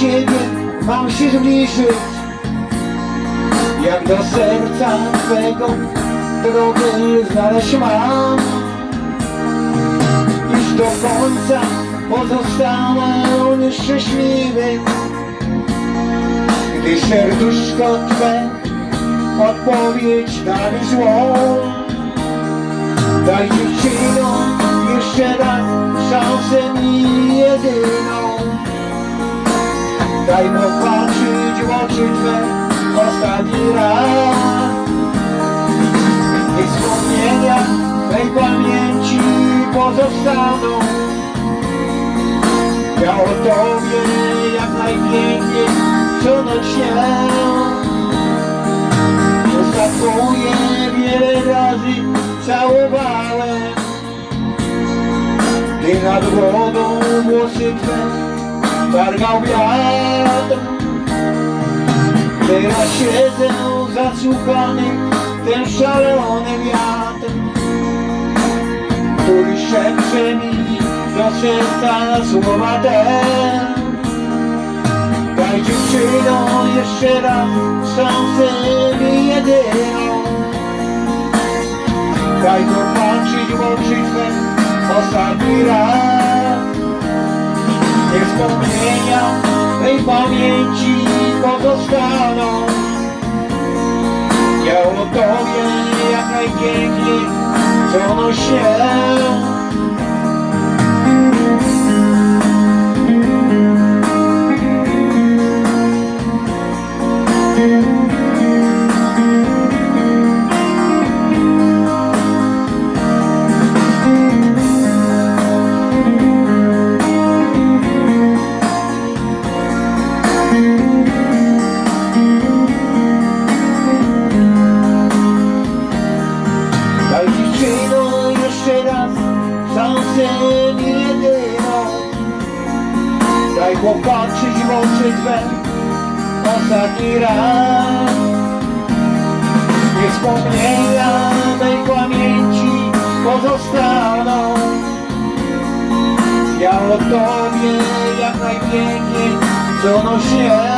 ciebie mam się zbliżyć Jak do serca twego drogę znaleźć mam. Iż do końca pozostanę szczęśliwy Gdy serduszko twe odpowiedź da mi złą Daj dziewczyno Daj popatrzeć w oczy Twe ostatni raz. Niech wspomnienia tej pamięci pozostaną. Ja o Tobie jak najpiękniej co noc śnię. Zaskakuję wiele razy całowałem. Gdy nad wodą włosy Twe targał wiatr. Teraz siedzę zasłuchany ten szalony wiatr. Który szepcze mi do serca słowa te. Daj dziewczyno jeszcze raz szansę mi jedyną. Daj popatrzeć w oczy ostatni raz Niech wspomnienia tej pamięci pozostaną. Ja o Tobie jak najpiękniej co się Daj popatrzeć w oczy Twe ostatni raz. Niech wspomnienia tej pamięci pozostaną. Ja o Tobie jak najpiękniej co noś się